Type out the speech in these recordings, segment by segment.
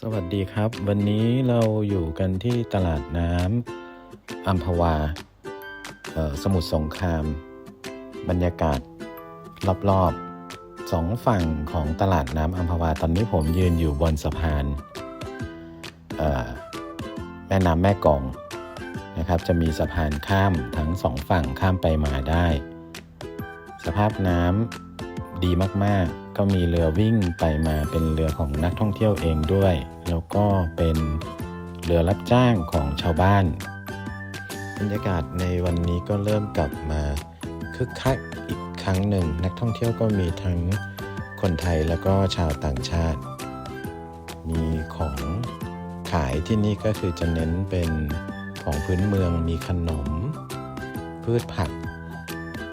สวัสดีครับ วันนี้เราอยู่กันที่ตลาดน้ำอัมพวาสมุทรสงคราม บรรยากาศรอบๆสองฝั่งของตลาดน้ำอัมพวา ตอนนี้ผมยืนอยู่บนสะพานแม่น้ำแม่กองนะครับ จะมีสะพานข้ามทั้งสองฝั่งข้ามไปมาได้ สภาพน้ำ ดีมากๆ ก็มีเรือวิ่งไปมาเป็นเรือของนักท่องเที่ยวเองด้วย แล้วก็เป็นเรือรับจ้างของชาวบ้าน บรรยากาศในวันนี้ก็เริ่มกลับมาคึกคักอีกครั้งหนึ่ง นักท่องเที่ยวก็มีทั้งคนไทยแล้วก็ชาวต่างชาติ มีของขายที่นี่ก็คือจะเน้นเป็นของพื้นเมืองมีขนม พืชผัก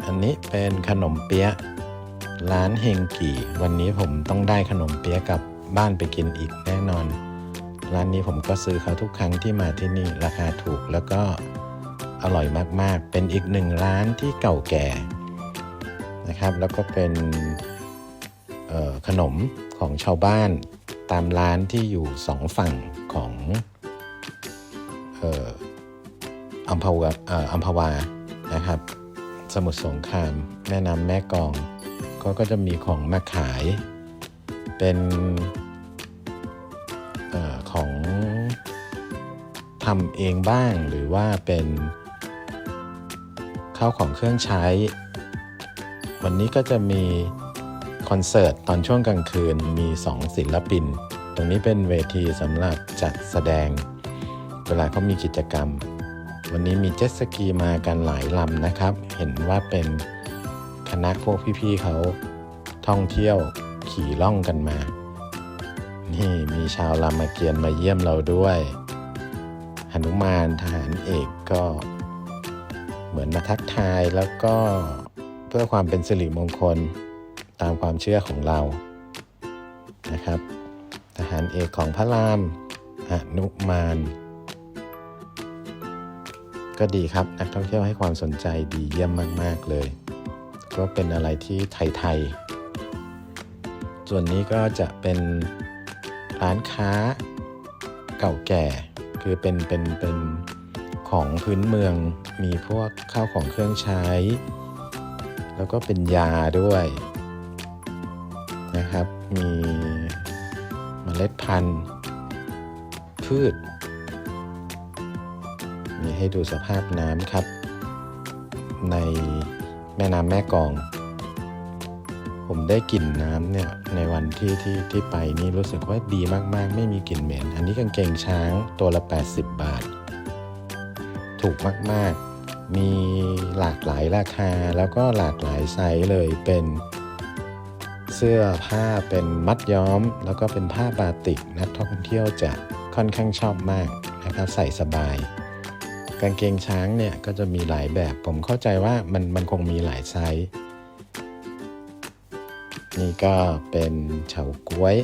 อันนี้เป็นขนมเปี๊ยะ ร้านเฮงกี่ วันนี้ผมต้องได้ขนมเปี๊ยะกลับบ้านไปกินอีกแน่นอน ร้านนี้ผมก็ซื้อเขาทุกครั้งที่มาที่นี่ราคาถูกแล้วก็อร่อยมากๆ เป็นอีกหนึ่งร้านที่เก่าแก่นะครับ แล้วก็เป็นขนมของชาวบ้านตามร้านที่อยู่สองฝั่งของอัมพวาอัมพวานะครับ สมุทรสงคราม แม่น้ำแม่กอง ก็ก็จะมีของมาขาย เป็นอของทำเองบ้างหรือว่าเป็นข้าวของเครื่องใช้ วันนี้ก็จะมีคอนเสิร์ตตอนช่วงกลางคืนมีสองศิลปิน ตรงนี้เป็นเวทีสำหรับจัดแสดง เวลาเขามีกิจกรรม วันนี้มีเจ็ตสกีมากันหลายลำนะครับ เห็นว่าเป็น คณะพวกพี่ๆเขาท่องเที่ยวขี่ล่องกันมา นี่มีชาวรามเกียรติมาเยี่ยมเราด้วยหนุมานทหารเอกก็เหมือนมาทักทายแล้วก็เพื่อความเป็นสิริมงคลตามความเชื่อของเรานะครับ ทหารเอกของพระรามหนุมาน ก็ดีครับนักท่องเที่ยวให้ความสนใจดีเยี่ยมมาก ๆ เลย ก็เป็นอะไรที่ไทยๆ ส่วนนี้ก็จะเป็นร้านค้าเก่าแก่ คือเป็นเป็นเป็นของพื้นเมืองมีพวกข้าวของเครื่องใช้ แล้วก็เป็นยาด้วยนะครับ มีเมล็ดพันธุ์ พืช มีให้ดูสภาพน้ำครับใน แม่น้ำแม่กอง ผมได้กลิ่นน้ำเนี่ยในวันที่ที่ที่ไปนี่รู้สึกว่าดีมากๆ ไม่มีกลิ่นเหม็น อันนี้กางเกงช้างตัวละ 80 บาท ถูกมากๆ มีหลากหลายราคาแล้วก็หลากหลายไซส์เลยเป็นเสื้อผ้าเป็นมัดย้อม แล้วก็เป็นผ้าบาติกนักท่องเที่ยวจะค่อนข้างชอบมากนะครับใส่สบาย กางเกงช้างเนี่ยก็จะมีหลายแบบ ผมเข้าใจว่ามันมันคงมีหลายไซส์ นี่ก็เป็นเฉาก๊วย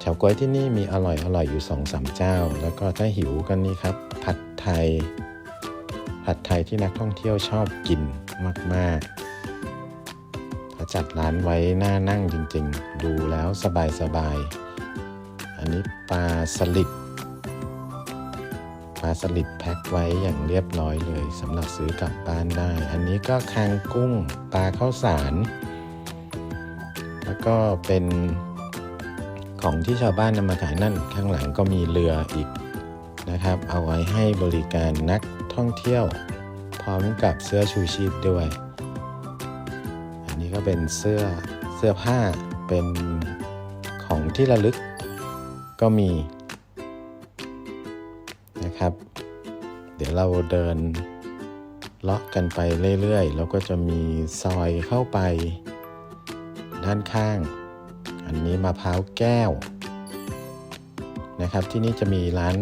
เฉาก๊วยที่นี่มีอร่อยอร่อยอยู่สองสามเจ้า แล้วก็ถ้าหิวกันนี่ครับ ผัดไทย ผัดไทยที่นักท่องเที่ยวชอบกินมาก ๆาจัดร้านไว้น่านั่งจริงๆ ดูแล้วสบายๆ อันนี้ปลาสลิด ปลาสลิดแพ็คไว้อย่างเรียบร้อยเลยสำหรับซื้อกลับบ้านได้ อันนี้ก็คางกุ้งปลาข้าวสาร แล้วก็เป็นของที่ชาวบ้านนำมาขายนั่นข้างหลังก็มีเรืออีกนะครับ เอาไว้ให้บริการนักท่องเที่ยว พร้อมกับเสื้อชูชีพด้วย อันนี้ก็เป็นเสื้อเสื้อผ้าเป็นของที่ระลึกก็มี นะครับ เดี๋ยวเราเดินเลาะกันไปเรื่อยๆ แล้วก็จะมีซอยเข้าไป ด้านข้าง อันนี้มะพร้าวแก้ว นะครับที่นี่จะมีร้าน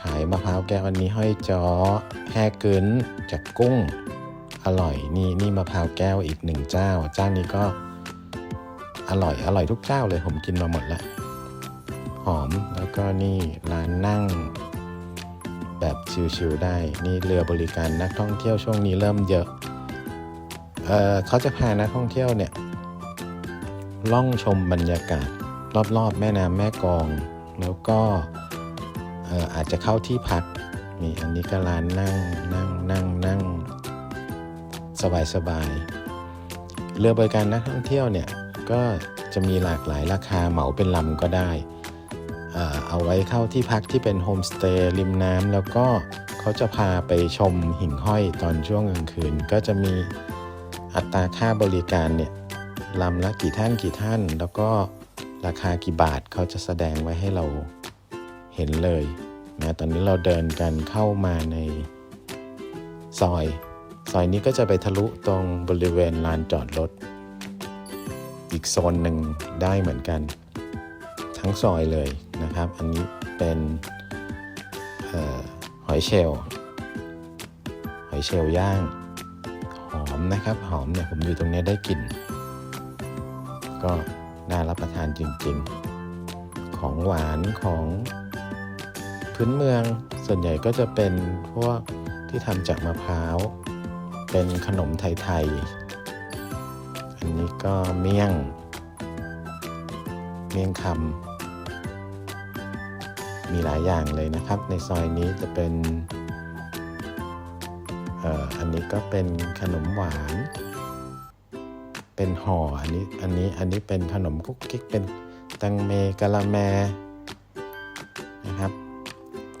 ขายมะพร้าวแก้วอันนี้ห้อยจอแฮกึนจากกุ้ง อร่อยนี่นี่มะพร้าวแก้วอีกหนึ่งเจ้าเจ้านี้ก็อร่อยอร่อยทุกเจ้าเลยผมกินมาหมดละหอมแล้วก็นี่ร้านนั่ง แบบชิลๆได้ นี่เรือบริการนักท่องเที่ยวช่วงนี้เริ่มเยอะเออเขาจะพานักท่องเที่ยวเนี่ยล่องชมบรรยากาศ รอบๆ แม่น้ำแม่กอง แล้วก็เอ่อาจจะเข้าที่พักนี่อันนี้ก็ร้านนั่งนั่งนั่งนั่งสบายสบายๆเรือบริการนักท่องเที่ยวเนี่ยก็จะมีหลากหลายราคาเหมาเป็นลำก็ได้ เอาไว้เข้าที่พักที่เป็นโฮมสเตย์ริมน้ำแล้วก็เขาจะพาไปชมหิ่งห้อยตอนช่วงกลางคืน ก็จะมีอัตราค่าบริการเนี่ยลำละกี่ท่านกี่ท่าน แล้วก็ราคากี่บาทเขาจะแสดงไว้ให้เราเห็นเลยนะตอนนี้เราเดินกันเข้ามาในซอย ซอยนี้ก็จะไปทะลุตรงบริเวณลานจอดรถอีกโซนหนึ่งได้เหมือนกัน ทั้งซอยเลย นะครับ อันนี้เป็นออหอยเชลล์หอยเชลล์ย่าง หอมนะครับ หอมเนี่ยผมอยู่ตรงนี้ได้กลิ่น ก็น่ารับประทานจริง ๆ ของหวานของพื้นเมืองส่วนใหญ่ก็จะเป็นพวกที่ทำจากมะพร้าว เป็นขนมไทยๆ อันนี้ก็เมี่ยง เมี่ยงคำ มีหลายอย่างเลยนะครับ ในซอยนี้จะเป็นเอ่ออันนี้ก็เป็นขนมหวาน เป็นห่ออันนี้อันนี้อันนี้เป็นขนมกุ๊กกิ๊กเป็นตังเมกะละแมนะครับ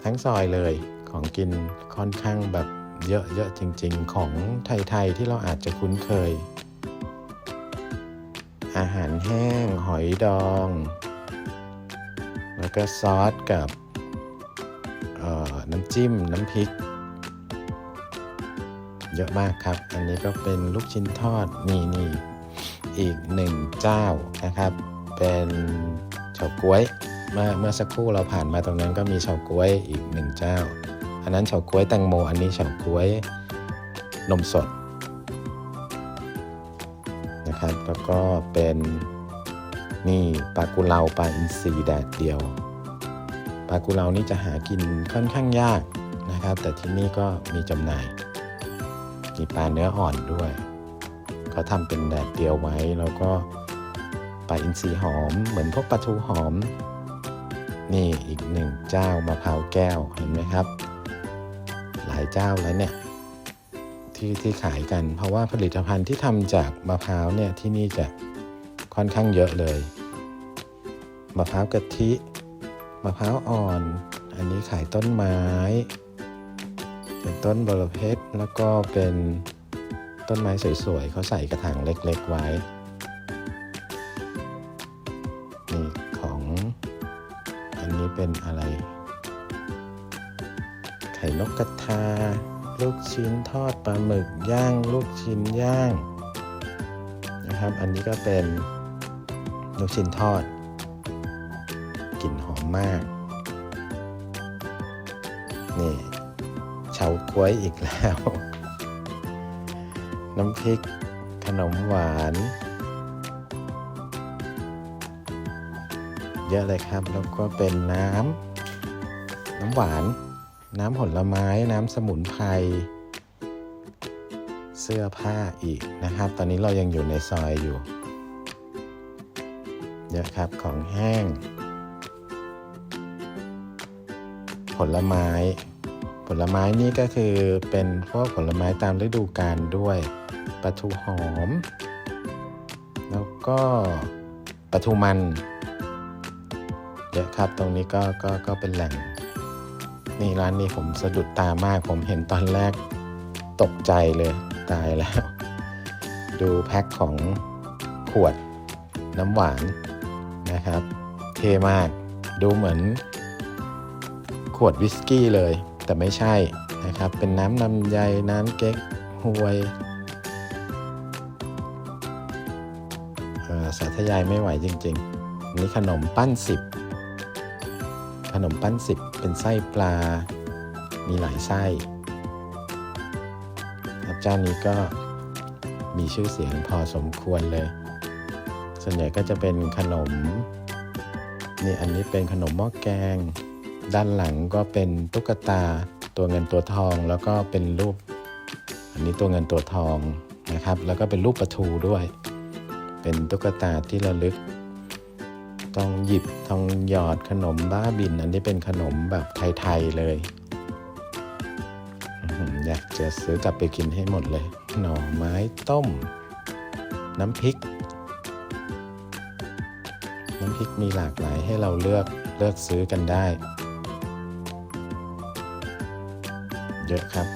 ทั้งซอยเลยของกินค่อนข้างแบบเยอะๆจริง ๆ ของไทย ๆ ที่เราอาจจะคุ้นเคย อาหารแห้งหอยดอง แล้วก็ซอสกับ น้ำจิ้มน้ำพริก เยอะมากครับ อันนี้ก็เป็นลูกชิ้นทอดนี่นี่อีกหนึ่งเจ้านะครับ เป็นเฉาก๊วยเมื่อเมื่อสักครู่เราผ่านมาตรงนั้นก็มีเฉาก๊วยอีกหนึ่งเจ้า อันนั้นเฉาก๊วยแตงโม อันนี้เฉาก๊วยนมสดนะครับแล้วก็เป็นนี่ปลากุเลาปลาอินทรีแดดเดียว ปลากุเลานี่จะหากินค่อนข้างยากนะครับ แต่ที่นี่ก็มีจำหน่าย มีปลาเนื้ออ่อนด้วยเขาทำเป็นแดดเดียวไว้แล้วก็ปลาอินทรีหอม เหมือนพวกปลาทูหอม นี่อีกหนึ่งเจ้ามะพร้าวแก้วเห็นไหมครับ หลายเจ้าแล้วเนี่ยที่ที่ขายกัน เพราะว่าผลิตภัณฑ์ที่ทำจากมะพร้าวเนี่ยที่นี่จะค่อนข้างเยอะเลยมะพร้าวกะทิ มะพร้าวอ่อน อันนี้ขายต้นไม้ เป็นต้นบรเพชรแล้วก็เป็นต้นไม้สวยๆเขาใส่กระถางเล็กๆไว้นี่ของ อันนี้เป็นอะไร ไข่นกกระทา ลูกชิ้นทอดปลาหมึกย่าง ลูกชิ้นย่างนะครับ อันนี้ก็เป็นลูกชิ้นทอด มาก นี่เฉาก๊วยอีกแล้ว น้ำพริกขนมหวาน เยอะเลยครับ แล้วก็เป็นน้ำน้ำหวาน น้ำผลไม้ น้ำสมุนไพร เสื้อผ้าอีกนะครับ ตอนนี้เรายังอยู่ในซอยอยู่เยอะครับของแห้ง ลไม้ ผลไม้นี่ก็คือเป็นพวกผลไม้ตามฤดูกาลด้วยปลาทูหอม แล้วก็ปลาทูมันเยอะครับตรงนี้ก็ก็ก็เป็นแหล่งนี่ร้านนี้ผมสะดุดตามากผมเห็นตอนแรกตกใจเลยตายแล้ว ดูแพ็คของขวดน้ำหวานนะครับ เท่มากดูเหมือน ขวดวิสกี้เลย แต่ไม่ใช่นะครับ เป็นน้ำลำไยน้ำเก๊กฮวยอ่อสาธยายไม่ไหวจริงๆอันนี่ขนมปั้นสิบขนมปั้นสิบเป็นไส้ปลา มีหลายไส้ครับเจ้านี้ก็มีชื่อเสียงพอสมควรเลย ส่วนใหญ่ก็จะเป็นขนม นี่อันนี้เป็นขนมหม้อแกง ด้านหลังก็เป็นตุ๊กตาตัวเงินตัวทอง แล้วก็เป็นรูป อันนี้ตัวเงินตัวทองนะครับ แล้วก็เป็นรูปปลาทูด้วย เป็นตุ๊กตาที่ระลึกทองหยิบทองหยอดขนมบ้าบิน อันนี้เป็นขนมแบบไทยๆเลยอยากจะซื้อกลับไปกินให้หมดเลย หน่อไม้ต้ม น้ำพริก น้ำพริกมีหลากหลายให้เราเลือกเลือกซื้อกันได้ เยอะครับ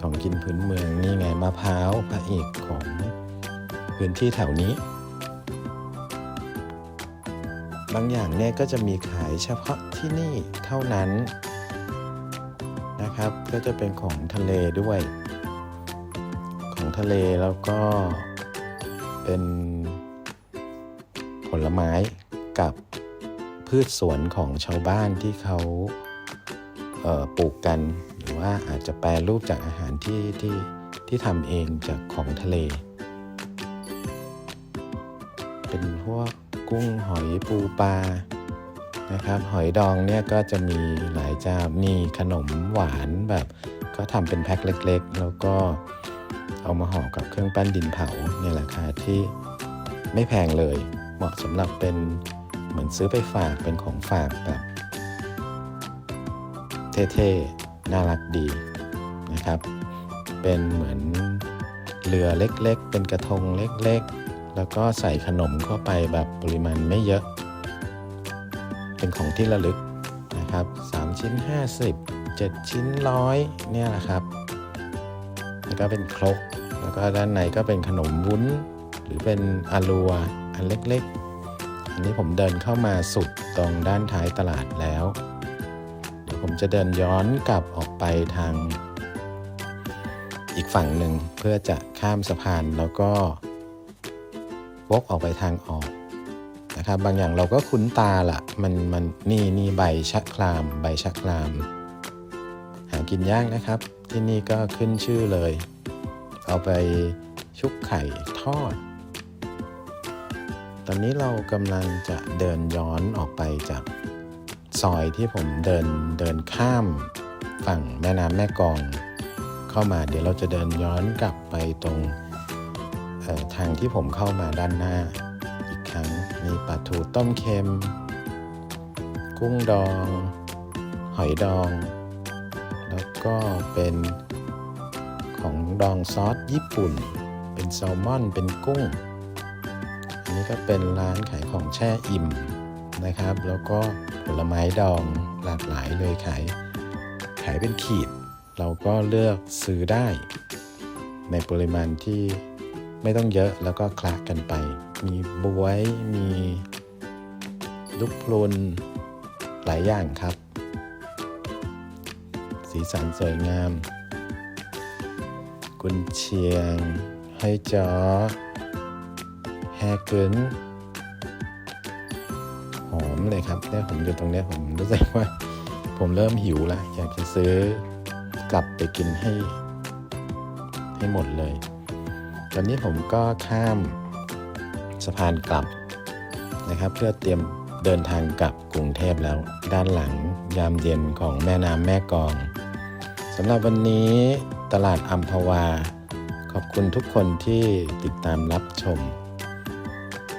ของกินพื้นเมืองนี่ไงมะพร้าวพระเอกของพื้นที่แถวนี้ บางอย่างเนี่ยก็จะมีขายเฉพาะที่นี่เท่านั้นนะครับ ก็จะเป็นของทะเลด้วย ของทะเลแล้วก็เป็นผลไม้กับพืชสวนของชาวบ้านที่เขา ปลูกกัน หรือว่าอาจจะแปรรูปจากอาหารที่ที่ที่ทำเองจากของทะเล เป็นพวกกุ้งหอยปูปลานะครับหอยดองเนี่ยก็จะมีหลายเจ้ามีขนมหวานแบบ ก็ทำเป็นแพ็คเล็ก ๆ แล้วก็เอามาห่อกับเครื่องปั้นดินเผาในราคาที่ไม่แพงเลย เหมาะสำหรับเป็นเหมือนซื้อไปฝากเป็นของฝากแบบ เท่ๆ น่ารักดีนะครับ เป็นเหมือนเรือเล็กๆ เป็นกระทงเล็กๆ แล้วก็ใส่ขนมเข้าไปแบบปริมาณไม่เยอะ เป็นของที่ระลึกนะครับ 3 ชิ้น 50 7 ชิ้นร้อยเนี่ยแหละครับ แล้วก็เป็นครก แล้วก็ด้านในก็เป็นขนมวุ้น หรือเป็นอาลัวอันเล็กๆ อันนี้ผมเดินเข้ามาสุดตรงด้านท้ายตลาดแล้วเดี๋ยว ผมจะเดินย้อนกลับออกไปทาง อีกฝั่งหนึ่งเพื่อจะข้ามสะพานแล้วก็วกออกไปทางออกนะครับ บางอย่างเราก็คุ้นตาละมันมันนี่นี่ใบชะคราม ใบชะคราม หากินยากนะครับ ที่นี่ก็ขึ้นชื่อเลย เอาไปชุบไข่ทอด ตอนนี้เรากำลังจะเดินย้อนออกไปจาก ซอยที่ผมเดินเดินข้ามฝั่งแม่น้ำแม่กอง เข้ามาเดี๋ยวเราจะเดินย้อนกลับไปตรงทางที่ผมเข้ามาด้านหน้า อีกครั้งมีปลาทูต้มเค็ม กุ้งดอง หอยดอง แล้วก็เป็นของดองซอสญี่ปุ่น เป็นแซลมอน เป็นกุ้ง อันนี้ก็เป็นร้านขายของแช่อิ่มนะครับ แล้วก็ ผลไม้ดองหลากหลายเลยขายขายเป็นขีด เราก็เลือกซื้อได้ ในปริมาณที่ไม่ต้องเยอะแล้วก็คละกันไป มีบวย มีลูกพลุนหลายอย่างครับ สีสันสวยงาม กุนเชียง ให้จอแฮเกิน เลยครับเนี่ยผมอยู่ตรงเนี้ยผมรู้สึกว่า ผมเริ่มหิวแล้วอยากจะซื้อกลับไปกินให้ ให้หมดเลย ตอนนี้ผมก็ข้ามสะพานกลับนะครับ เพื่อเตรียมเดินทางกลับกรุงเทพแล้ว ด้านหลังยามเย็นของแม่น้ำแม่กองสำหรับวันนี้ตลาดอัมพวา ขอบคุณทุกคนที่ติดตามรับชม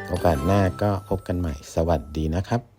โอกาสหน้าก็พบกันใหม่ สวัสดีนะครับ